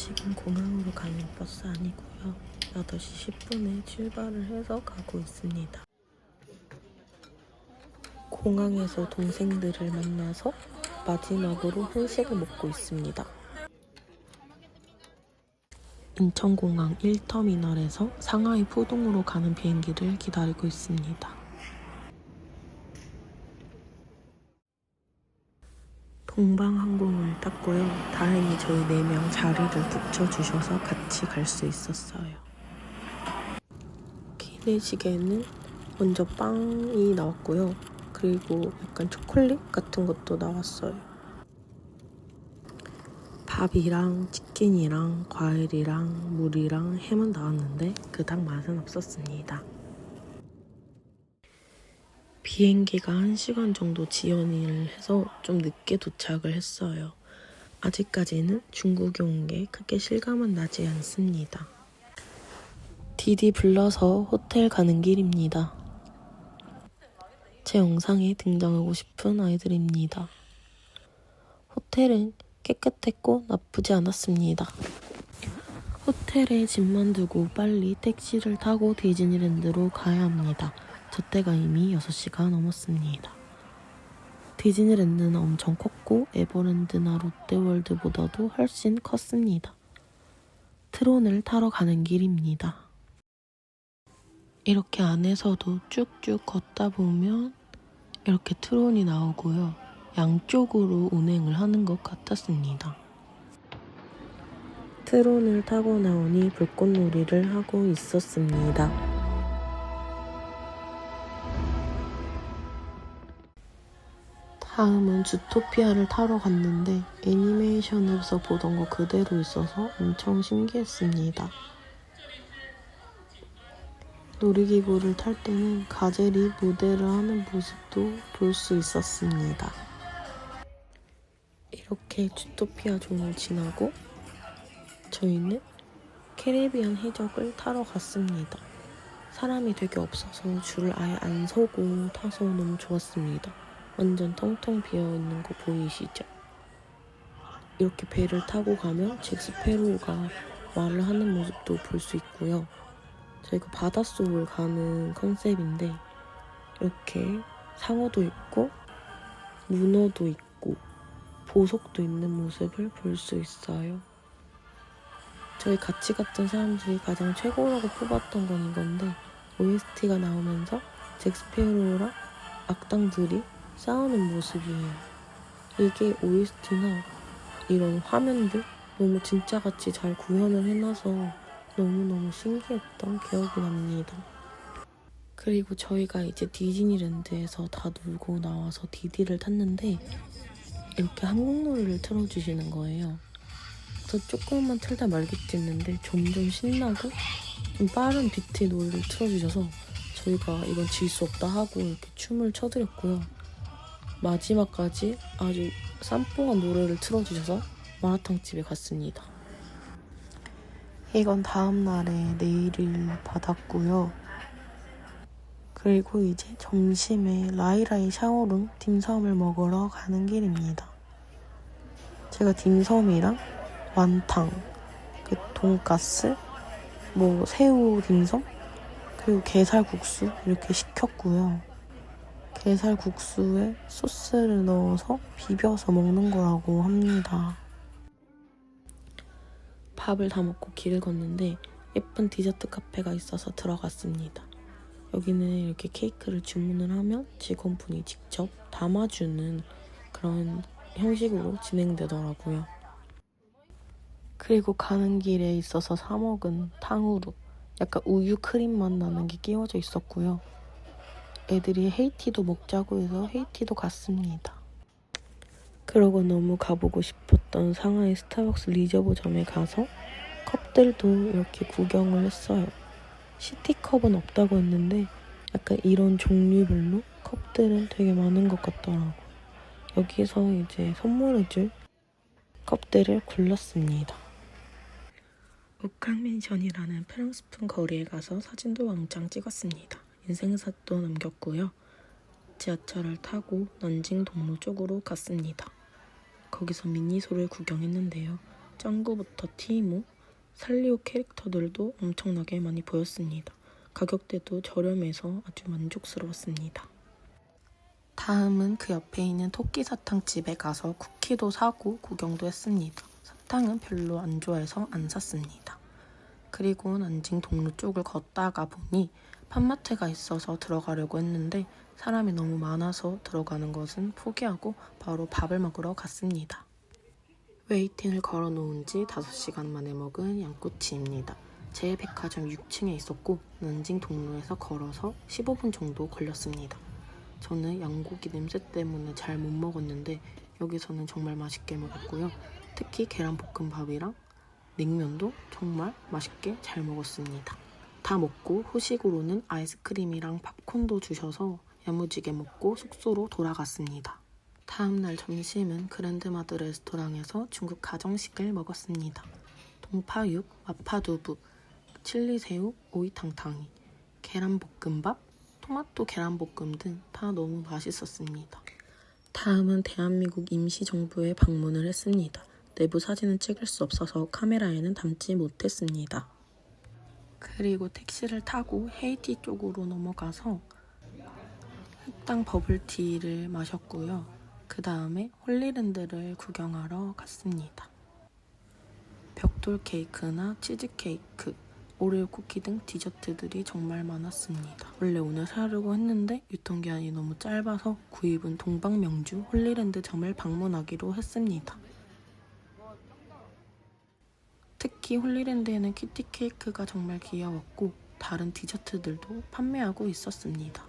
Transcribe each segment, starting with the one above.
지금 공항으로 가는 버스 아니고요. 8시 10분에 출발을 해서 가고 있습니다. 공항에서 동생들을 만나서 마지막으로 한식을 먹고 있습니다. 인천공항 1터미널에서 상하이 푸동으로 가는 비행기를 기다리고 있습니다. 동방항공을 탔고요. 다행히 저희 4명 자리를 붙여주셔서 같이 갈 수 있었어요. 기내식에는 먼저 빵이 나왔고요. 그리고 약간 초콜릿 같은 것도 나왔어요. 밥이랑 치킨이랑 과일이랑 물이랑 햄은 나왔는데 그닥 맛은 없었습니다. 비행기가 1시간 정도 지연을 해서 좀 늦게 도착을 했어요. 아직까지는 중국에 온 게 크게 실감은 나지 않습니다. 디디 불러서 호텔 가는 길입니다. 제 영상에 등장하고 싶은 아이들입니다. 호텔은 깨끗했고 나쁘지 않았습니다. 호텔에 짐만 두고 빨리 택시를 타고 디즈니랜드로 가야 합니다. 저 때가 이미 6시가 넘었습니다. 디즈니랜드는 엄청 컸고 에버랜드나 롯데월드보다도 훨씬 컸습니다. 트론을 타러 가는 길입니다. 이렇게 안에서도 쭉쭉 걷다 보면 이렇게 트론이 나오고요. 양쪽으로 운행을 하는 것 같았습니다. 트론을 타고 나오니 불꽃놀이를 하고 있었습니다. 다음은 주토피아를 타러 갔는데 애니메이션에서 보던 거 그대로 있어서 엄청 신기했습니다. 놀이기구를 탈 때는 가젤이 무대를 하는 모습도 볼 수 있었습니다. 이렇게 주토피아 존을 지나고 저희는 캐리비안 해적을 타러 갔습니다. 사람이 되게 없어서 줄을 아예 안 서고 타서 너무 좋았습니다. 완전 텅텅 비어 있는 거 보이시죠? 이렇게 배를 타고 가면 잭스페로우가 말을 하는 모습도 볼 수 있고요. 저희가 바닷속을 가는 컨셉인데 이렇게 상어도 있고 문어도 있고 보석도 있는 모습을 볼 수 있어요. 저희 같이 갔던 사람들이 가장 최고라고 뽑았던 건 이건데 OST가 나오면서 잭스페로우랑 악당들이 싸우는 모습이에요. 이게 OST나 이런 화면들 너무 진짜같이 잘 구현을 해놔서 너무너무 신기했던 기억이 납니다. 그리고 저희가 이제 디즈니랜드에서 다 놀고 나와서 디디를 탔는데 이렇게 한국 노래를 틀어주시는 거예요. 그래서 조금만 틀다 말겠지는데 점점 신나고 좀 빠른 비트의 노래를 틀어주셔서 저희가 이건 질 수 없다 하고 이렇게 춤을 춰드렸고요. 마지막까지 아주 쌈뽕한 노래를 틀어주셔서 마라탕 집에 갔습니다. 이건 다음 날에 네일을 받았고요. 그리고 이제 점심에 라이라이 샤오룽 딤섬을 먹으러 가는 길입니다. 제가 딤섬이랑 완탕, 그 돈가스, 뭐 새우 딤섬, 그리고 게살국수 이렇게 시켰고요. 게살국수에 소스를 넣어서 비벼서 먹는 거라고 합니다. 밥을 다 먹고 길을 걷는데 예쁜 디저트 카페가 있어서 들어갔습니다. 여기는 이렇게 케이크를 주문을 하면 직원분이 직접 담아주는 그런 형식으로 진행되더라고요. 그리고 가는 길에 있어서 사 먹은 탕후루, 약간 우유 크림 맛 나는 게 끼워져 있었고요. 애들이 헤이티도 먹자고 해서 헤이티도 갔습니다. 그러고 너무 가보고 싶었던 상하이 스타벅스 리저브점에 가서 컵들도 이렇게 구경을 했어요. 시티컵은 없다고 했는데 약간 이런 종류별로 컵들은 되게 많은 것 같더라고요. 여기서 이제 선물해줄 컵들을 골랐습니다. 옥캉맨션이라는 프랑스풍 거리에 가서 사진도 왕창 찍었습니다. 인생샷도 남겼고요. 지하철을 타고 난징 동로 쪽으로 갔습니다. 거기서 미니소를 구경했는데요. 짱구부터 티모, 살리오 캐릭터들도 엄청나게 많이 보였습니다. 가격대도 저렴해서 아주 만족스러웠습니다. 다음은 그 옆에 있는 토끼 사탕집에 가서 쿠키도 사고 구경도 했습니다. 사탕은 별로 안 좋아해서 안 샀습니다. 그리고 난징 동로 쪽을 걷다가 보니 팜마트가 있어서 들어가려고 했는데 사람이 너무 많아서 들어가는 것은 포기하고 바로 밥을 먹으러 갔습니다. 웨이팅을 걸어 놓은 지 5시간 만에 먹은 양꼬치입니다. 제 백화점 6층에 있었고 난징 동로에서 걸어서 15분 정도 걸렸습니다. 저는 양고기 냄새 때문에 잘 못 먹었는데 여기서는 정말 맛있게 먹었고요. 특히 계란볶음밥이랑 냉면도 정말 맛있게 잘 먹었습니다. 다 먹고 후식으로는 아이스크림이랑 팝콘도 주셔서 야무지게 먹고 숙소로 돌아갔습니다. 다음날 점심은 그랜드마드 레스토랑에서 중국 가정식을 먹었습니다. 동파육, 마파두부, 칠리새우, 오이탕탕이, 계란볶음밥, 토마토 계란볶음 등 다 너무 맛있었습니다. 다음은 대한민국 임시정부에 방문을 했습니다. 내부 사진은 찍을 수 없어서 카메라에는 담지 못했습니다. 그리고 택시를 타고 헤이티 쪽으로 넘어가서 흑당 버블티를 마셨고요. 그 다음에 홀리랜드를 구경하러 갔습니다. 벽돌 케이크나 치즈 케이크, 오레오 쿠키 등 디저트들이 정말 많았습니다. 원래 오늘 사려고 했는데 유통기한이 너무 짧아서 구입은 동방명주 홀리랜드점을 방문하기로 했습니다. 특히 홀리랜드에는 키티 케이크가 정말 귀여웠고 다른 디저트들도 판매하고 있었습니다.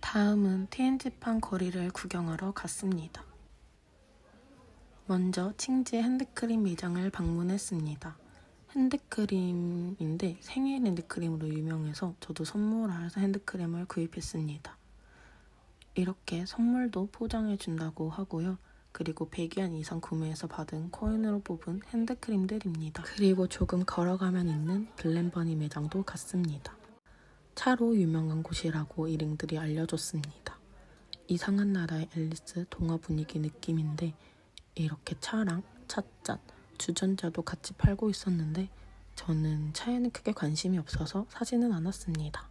다음은 TNG판 거리를 구경하러 갔습니다. 먼저 칭지 핸드크림 매장을 방문했습니다. 핸드크림인데 생일 핸드크림으로 유명해서 저도 선물할 핸드크림을 구입했습니다. 이렇게 선물도 포장해 준다고 하고요. 그리고 100원 이상 구매해서 받은 코인으로 뽑은 핸드크림들입니다. 그리고 조금 걸어가면 있는 블렌버니 매장도 갔습니다. 차로 유명한 곳이라고 일행들이 알려줬습니다. 이상한 나라의 앨리스 동화 분위기 느낌인데 이렇게 차랑 찻잔, 주전자도 같이 팔고 있었는데 저는 차에는 크게 관심이 없어서 사지는 않았습니다.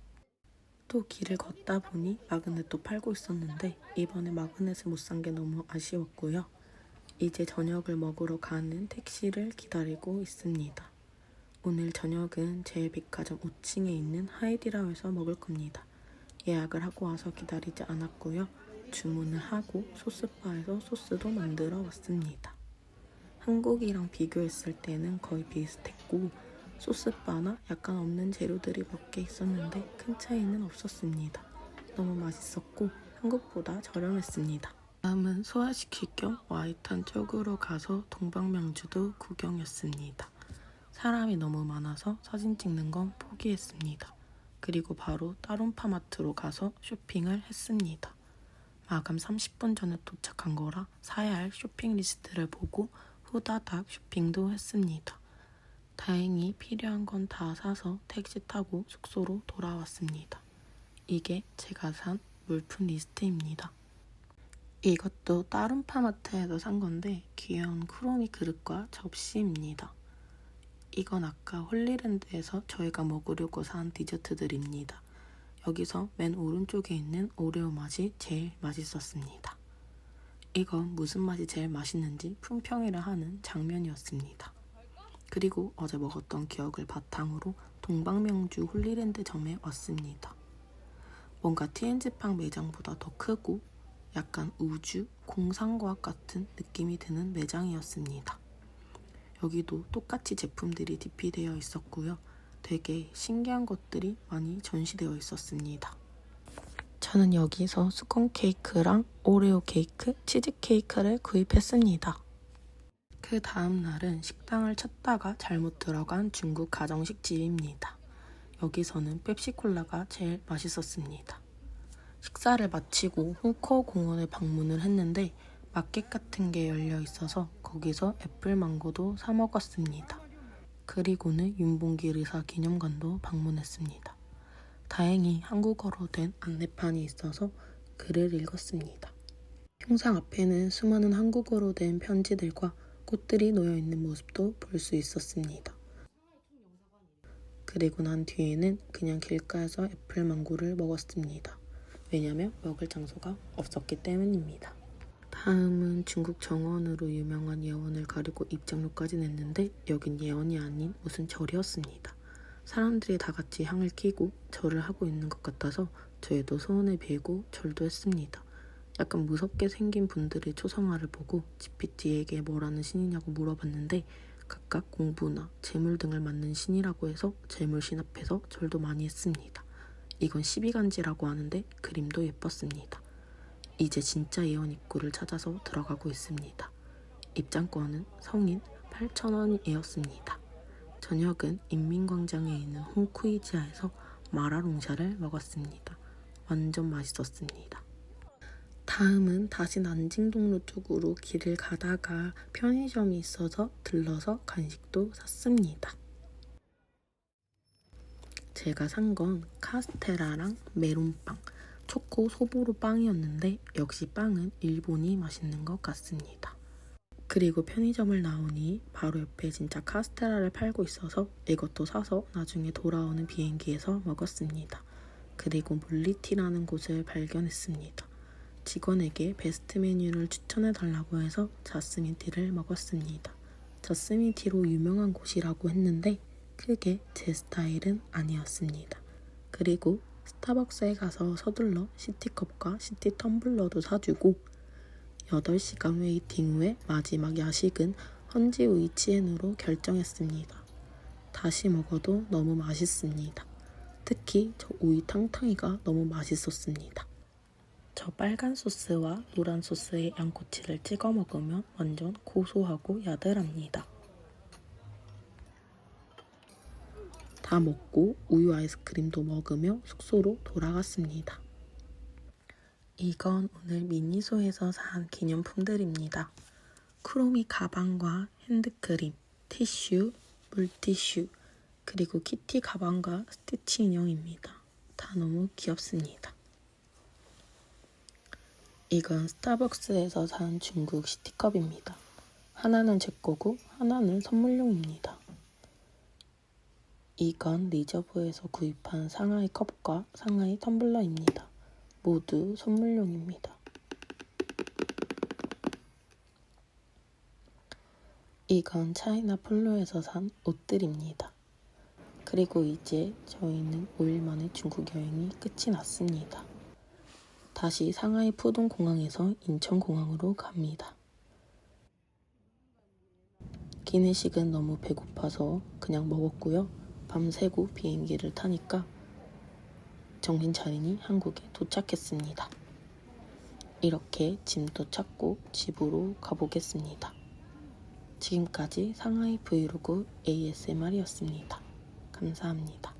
또 길을 걷다 보니 마그넷도 팔고 있었는데 이번에 마그넷을 못 산 게 너무 아쉬웠고요. 이제 저녁을 먹으러 가는 택시를 기다리고 있습니다. 오늘 저녁은 제 백화점 5층에 있는 하이디라우에서 먹을 겁니다. 예약을 하고 와서 기다리지 않았고요. 주문을 하고 소스바에서 소스도 만들어 왔습니다. 한국이랑 비교했을 때는 거의 비슷했고 소스바나 약간 없는 재료들이 몇 개 있었는데 큰 차이는 없었습니다. 너무 맛있었고 한국보다 저렴했습니다. 다음은 소화시킬 겸 와이탄 쪽으로 가서 동방명주도 구경했습니다. 사람이 너무 많아서 사진 찍는 건 포기했습니다. 그리고 바로 따론파마트로 가서 쇼핑을 했습니다. 마감 30분 전에 도착한 거라 사야 할 쇼핑 리스트를 보고 후다닥 쇼핑도 했습니다. 다행히 필요한 건 다 사서 택시 타고 숙소로 돌아왔습니다. 이게 제가 산 물품 리스트입니다. 이것도 다른 파마트에서 산 건데 귀여운 크로미 그릇과 접시입니다. 이건 아까 홀리랜드에서 저희가 먹으려고 산 디저트들입니다. 여기서 맨 오른쪽에 있는 오레오 맛이 제일 맛있었습니다. 이건 무슨 맛이 제일 맛있는지 품평이라 하는 장면이었습니다. 그리고 어제 먹었던 기억을 바탕으로 동방명주 홀리랜드 점에 왔습니다. 뭔가 TNG팡 매장보다 더 크고 약간 우주, 공상과학 같은 느낌이 드는 매장이었습니다. 여기도 똑같이 제품들이 디피되어 있었고요. 되게 신기한 것들이 많이 전시되어 있었습니다. 저는 여기서 수건 케이크랑 오레오 케이크, 치즈 케이크를 구입했습니다. 그 다음 날은 식당을 찾다가 잘못 들어간 중국 가정식 집입니다. 여기서는 펩시콜라가 제일 맛있었습니다. 식사를 마치고 홍커 공원에 방문을 했는데 마켓 같은 게 열려 있어서 거기서 애플망고도 사 먹었습니다. 그리고는 윤봉길 의사 기념관도 방문했습니다. 다행히 한국어로 된 안내판이 있어서 글을 읽었습니다. 평상 앞에는 수많은 한국어로 된 편지들과 꽃들이 놓여 있는 모습도 볼 수 있었습니다. 그리고 난 뒤에는 그냥 길가에서 애플망고를 먹었습니다. 왜냐면 먹을 장소가 없었기 때문입니다. 다음은 중국 정원으로 유명한 예원을 가리고 입장료까지 냈는데 여긴 예원이 아닌 무슨 절이었습니다. 사람들이 다 같이 향을 켜고 절을 하고 있는 것 같아서 저희도 소원을 빌고 절도 했습니다. 약간 무섭게 생긴 분들의 초성화를 보고 GPT에게 뭐라는 신이냐고 물어봤는데 각각 공부나 재물 등을 맡는 신이라고 해서 재물 신 앞에서 절도 많이 했습니다. 이건 12간지라고 하는데 그림도 예뻤습니다. 이제 진짜 예원 입구를 찾아서 들어가고 있습니다. 입장권은 성인 8,000원이었습니다. 저녁은 인민광장에 있는 홍쿠이지아에서 마라롱샤를 먹었습니다. 완전 맛있었습니다. 다음은 다시 난징동로 쪽으로 길을 가다가 편의점이 있어서 들러서 간식도 샀습니다. 제가 산 건 카스테라랑 메론빵, 초코 소보로 빵이었는데 역시 빵은 일본이 맛있는 것 같습니다. 그리고 편의점을 나오니 바로 옆에 진짜 카스테라를 팔고 있어서 이것도 사서 나중에 돌아오는 비행기에서 먹었습니다. 그리고 물리티라는 곳을 발견했습니다. 직원에게 베스트 메뉴를 추천해 달라고 해서 자스민 티를 먹었습니다. 자스민 티로 유명한 곳이라고 했는데 크게 제 스타일은 아니었습니다. 그리고 스타벅스에 가서 서둘러 시티컵과 시티 텀블러도 사주고 8시간 웨이팅 후에 마지막 야식은 헌지 우이치엔으로 결정했습니다. 다시 먹어도 너무 맛있습니다. 특히 저 우이 탕탕이가 너무 맛있었습니다. 저 빨간 소스와 노란 소스의 양꼬치를 찍어 먹으면 완전 고소하고 야들합니다. 다 먹고 우유 아이스크림도 먹으며 숙소로 돌아갔습니다. 이건 오늘 미니소에서 산 기념품들입니다. 크로미 가방과 핸드크림, 티슈, 물티슈, 그리고 키티 가방과 스티치 인형입니다. 다 너무 귀엽습니다. 이건 스타벅스에서 산 중국 시티컵입니다. 하나는 제 거고 하나는 선물용입니다. 이건 리저브에서 구입한 상하이 컵과 상하이 텀블러입니다. 모두 선물용입니다. 이건 차이나 폴로에서 산 옷들입니다. 그리고 이제 저희는 5일 만에 중국 여행이 끝이 났습니다. 다시 상하이 푸동 공항에서 인천 공항으로 갑니다. 기내식은 너무 배고파서 그냥 먹었고요. 밤새고 비행기를 타니까 정신 차리니 한국에 도착했습니다. 이렇게 짐도 찾고 집으로 가보겠습니다. 지금까지 상하이 브이로그 ASMR이었습니다. 감사합니다.